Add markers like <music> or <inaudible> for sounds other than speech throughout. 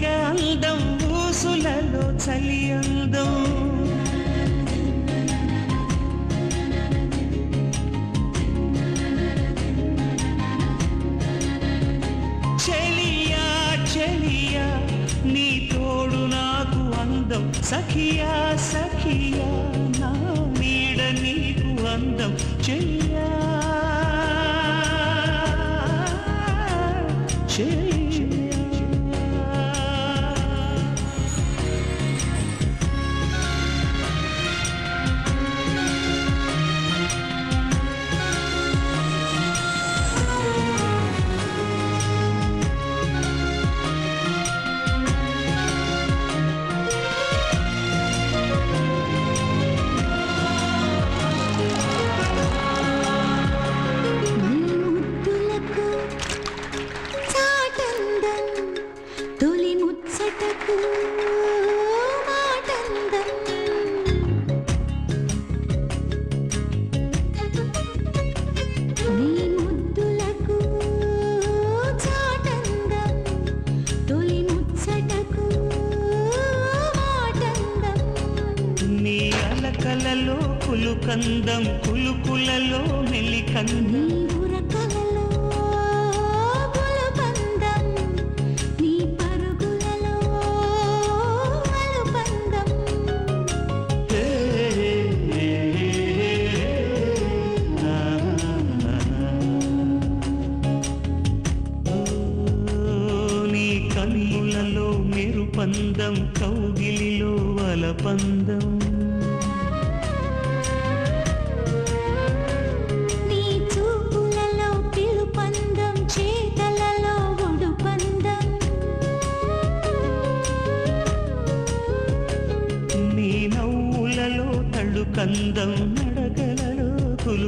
సిగ అందం చలి అందం. చెలియా చెలియా నీ తోడు నాకు అందం. సఖియా సఖియా నా నీడ నీకు అందం. చెలియా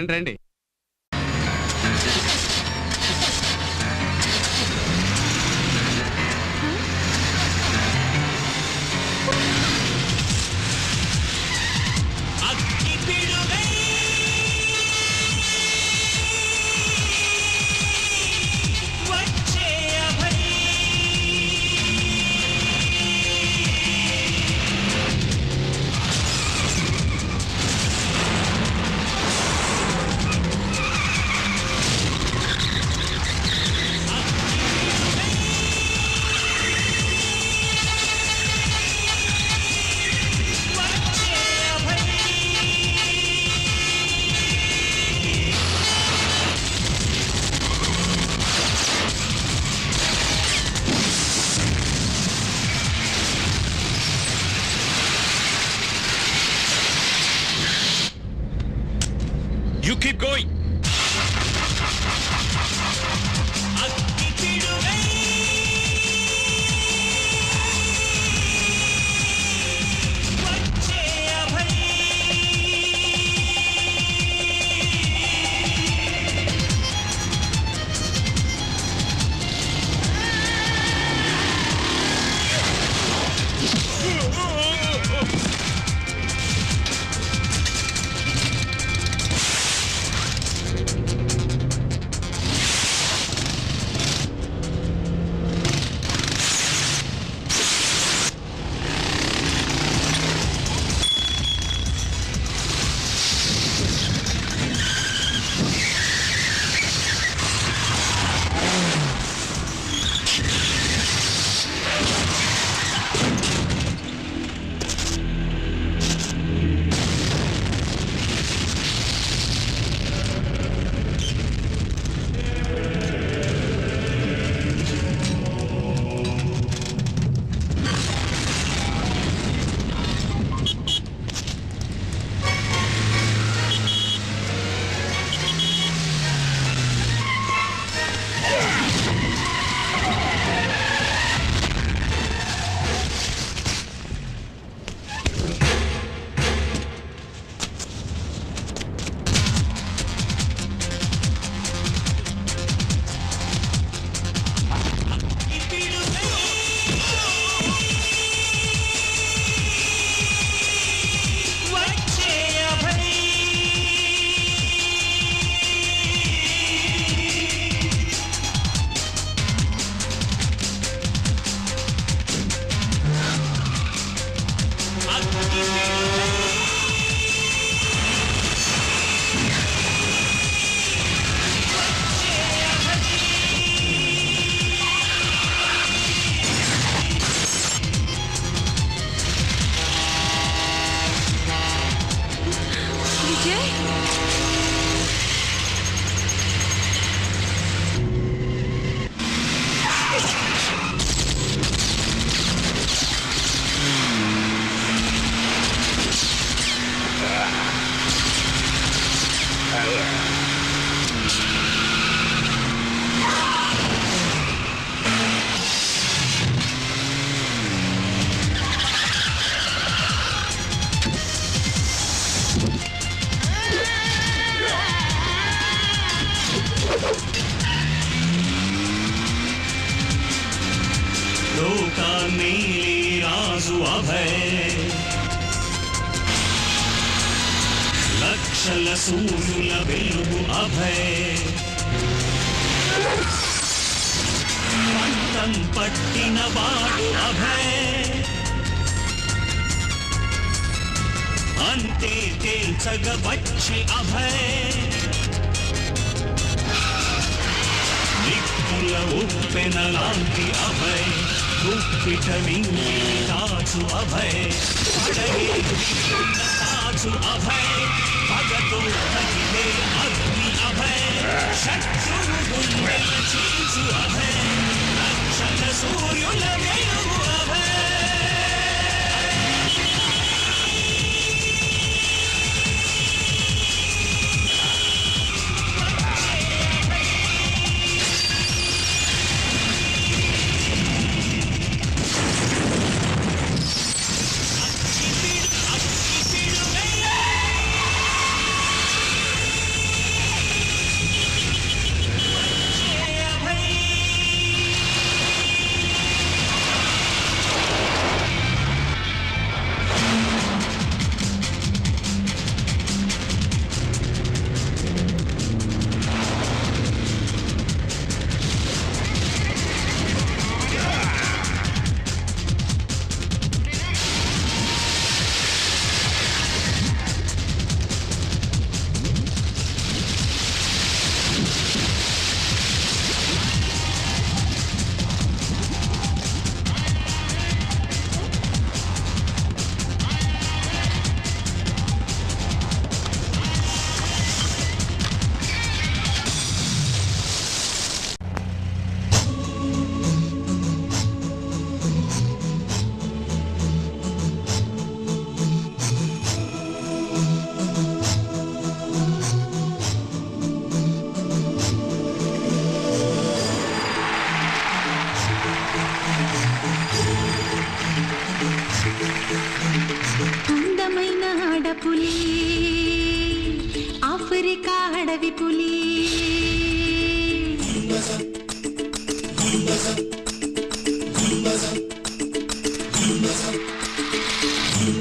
రండి రండి. ఉప్పెనలాంటి అభయ్ ఉప్పిట మింగి తాచు అభయ్. పడగే తాచు అభయ్ పగతో తగిలే అగ్ని అభయ్. శత్రువు గుండెల చీచు అభయ్ నక్షత్ర సూర్యుల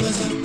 was a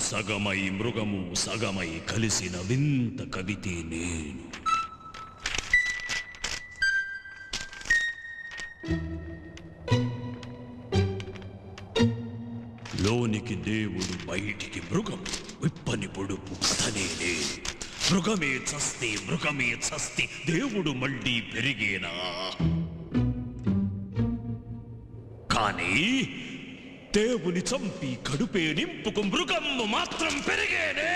సగమై మృగము సగమై కలిసిన వింత కవితే నేను. లోనికి దేవుడు బయటికి మృగం విప్పని పొడుపు కథనే నేను. మృగమే చస్తే మృగమే చస్తే దేవుడు మళ్ళీ పెరిగేనా? కానీ దేవుని చంపి కడుపే నింపుకు మృగమ్ము మాత్రం పెరిగేనే.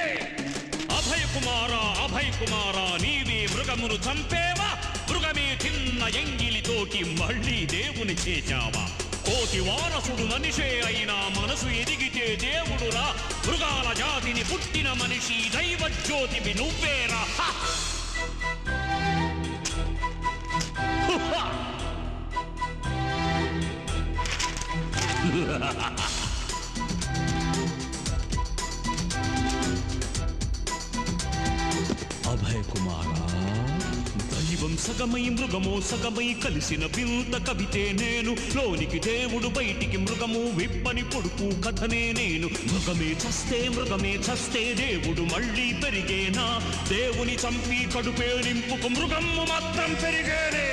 అభయ కుమార అభయ కుమార నీవే మృగమును చంపేవా? మృగమే చిన్న ఎంగిలితోటి మళ్ళీ దేవుని చేశావా? కోటి వారసుడు మనిషే అయినా మనసు ఎదిగితే దేవుడురా. మృగాల జాతిని పుట్టిన మనిషి దైవజ్యోతివి నువ్వేరా. అభయ కుమార దైవం సగమై మృగమో సగమై కలిసిన వింత కవితే నేను. లోనికి దేవుడు బయటికి మృగము విప్పని పొడుపు కథనే నేను. మృగమే చస్తే మృగమే చస్తే దేవుడు మళ్ళీ పెరిగేనా? దేవుని చంపి కడుపే నింపుకు మృగము మాత్రం పెరిగేనే.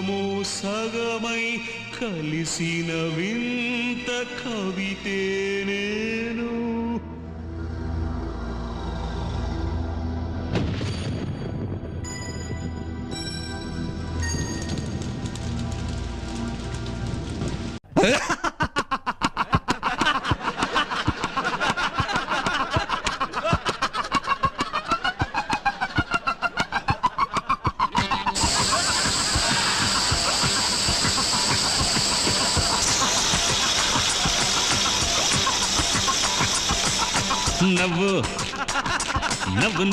సగము సగమై కలిసిన వింత కవితే నేను Huh?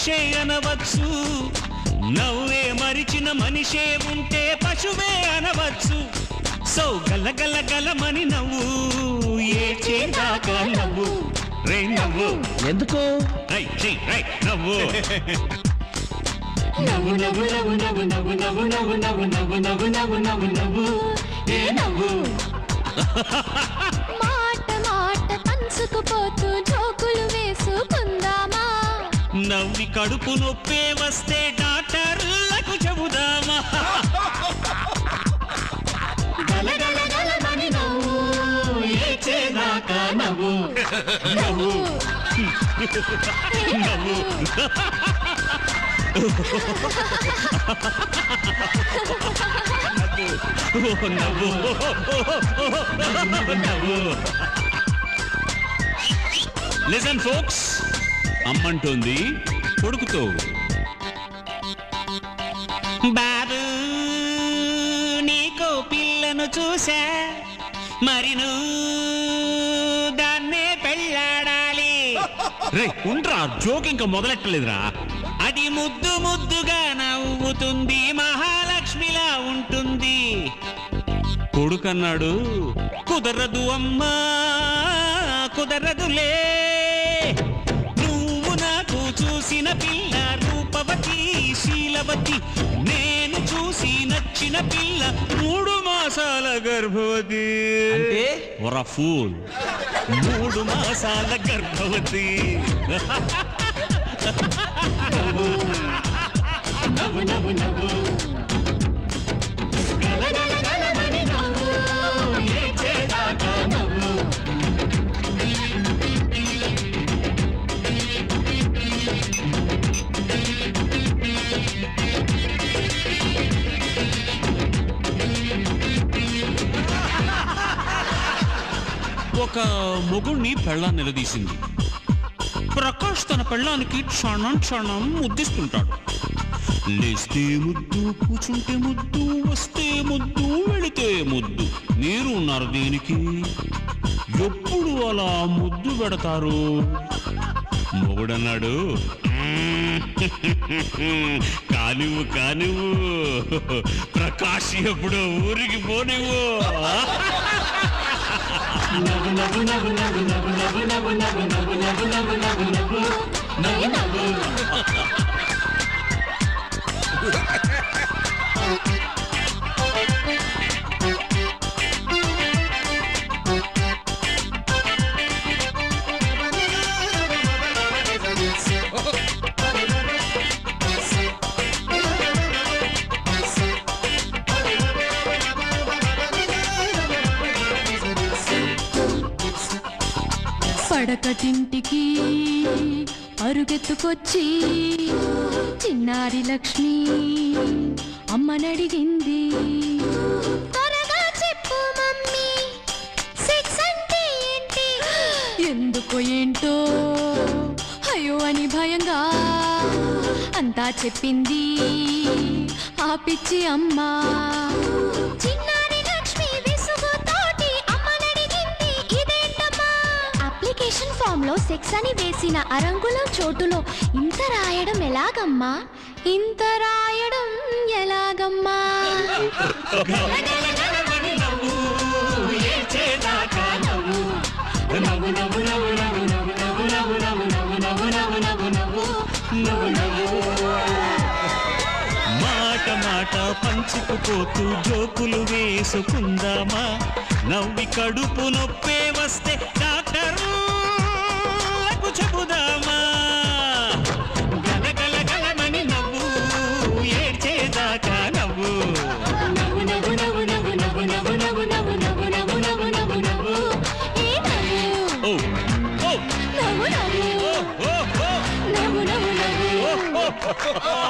మనిషే అనవచ్చు నవ్వే మరిచిన మనిషే ఉంటే పశువే అనవచ్చు సో గల గల గలమని నవ్వు ఏడ్చేదాకా నవ్వు రే నవ్వు ఎందుకు రై రై రై నవ్వు నవ్వు నవ్వు నవ్వు నవ్వు నవ్వు నవ్వు నవ్వు నవ్వు నవ్వు నవ్వు నవ్వు నవ్వు నవ్వు ఏ నవ్వు నవ్వి కడుపు నొప్పే వస్తే డాక్టర్లకు చెబుదామా నవ్వు నవ్వు లిసన్ ఫోక్స్ అమ్మంటోంది కొడుకుతో. బాబు నీకో పిల్లను చూసా. మరి నువ్వు దాన్నే పెళ్ళాడాలి. రే ఉండ్రా జోక్ ఇంకా మొదలెట్టలేదురా. అది ముద్దు ముద్దుగా నవ్వుతుంది మహాలక్ష్మిలా ఉంటుంది. కొడుకన్నాడు కుదరదు అమ్మా కుదరదులే చూసిన పిల్ల రూపవతి శీలవతి. నేను చూసి నచ్చిన పిల్ల మూడు మాసాల గర్భవతి. ఫూల్. మూడు మాసాల గర్భవతి. నవ్వు నవ్వు నవ్వు. మొగుణ్ణి పెళ్ళాన్ని నిలదీసింది. ప్రకాష్ తన పెళ్ళానికి క్షణం క్షణం ముద్దిస్తుంటాడు. లేస్తే ముద్దు కూర్చుంటే ముద్దు వస్తే ముద్దు వెళితే ముద్దు. మీరు ఉన్నారు దేనికి. ఎప్పుడు అలా ముద్దు పెడతారు? మొగుడన్నాడు. <laughs> కానివు కానివు ప్రకాష్ ఎప్పుడో ఊరికి పోనివు <laughs> నవ్వు పడకటింటికి అరుగెత్తుకొచ్చి చిన్నారి లక్ష్మి అమ్మనడిగింది. త్వరగా చెప్పు మమ్మీ సెక్స్ అంటే ఏంటి? ఎందుకో ఏంటో? అయ్యో అని భయంగా అంతా చెప్పింది ఆ పిచ్చి అమ్మా. ఎలిమినేషన్ ఫామ్లో సెక్స్ అని వేసిన అరంగుల చోటులో ఇంత రాయడం ఎలాగమ్మా? ఇంత రాయడం ఎలాగమ్మా? మాట మాట పంచుకుపోతూ జోకులు వేసుకుందామా? నవ్వి కడుపు నొప్పే వస్తే నాకు చెబుదామా గలగల గలమని నవ్వు ఏడ్చేదాకా నవ్వు నవ్వు నవ్వు నవ్వు నవ్వు నవ్వు నవ్వు నవ్వు నవ్వు నవ్వు నవ్వు నవ్వు నవ్వు నవ్వు ఏ నవ్వు ఓ ఓ నవ్వు నవ్వు ఓ ఓ నవ్వు నవ్వు నవ్వు ఓ ఓ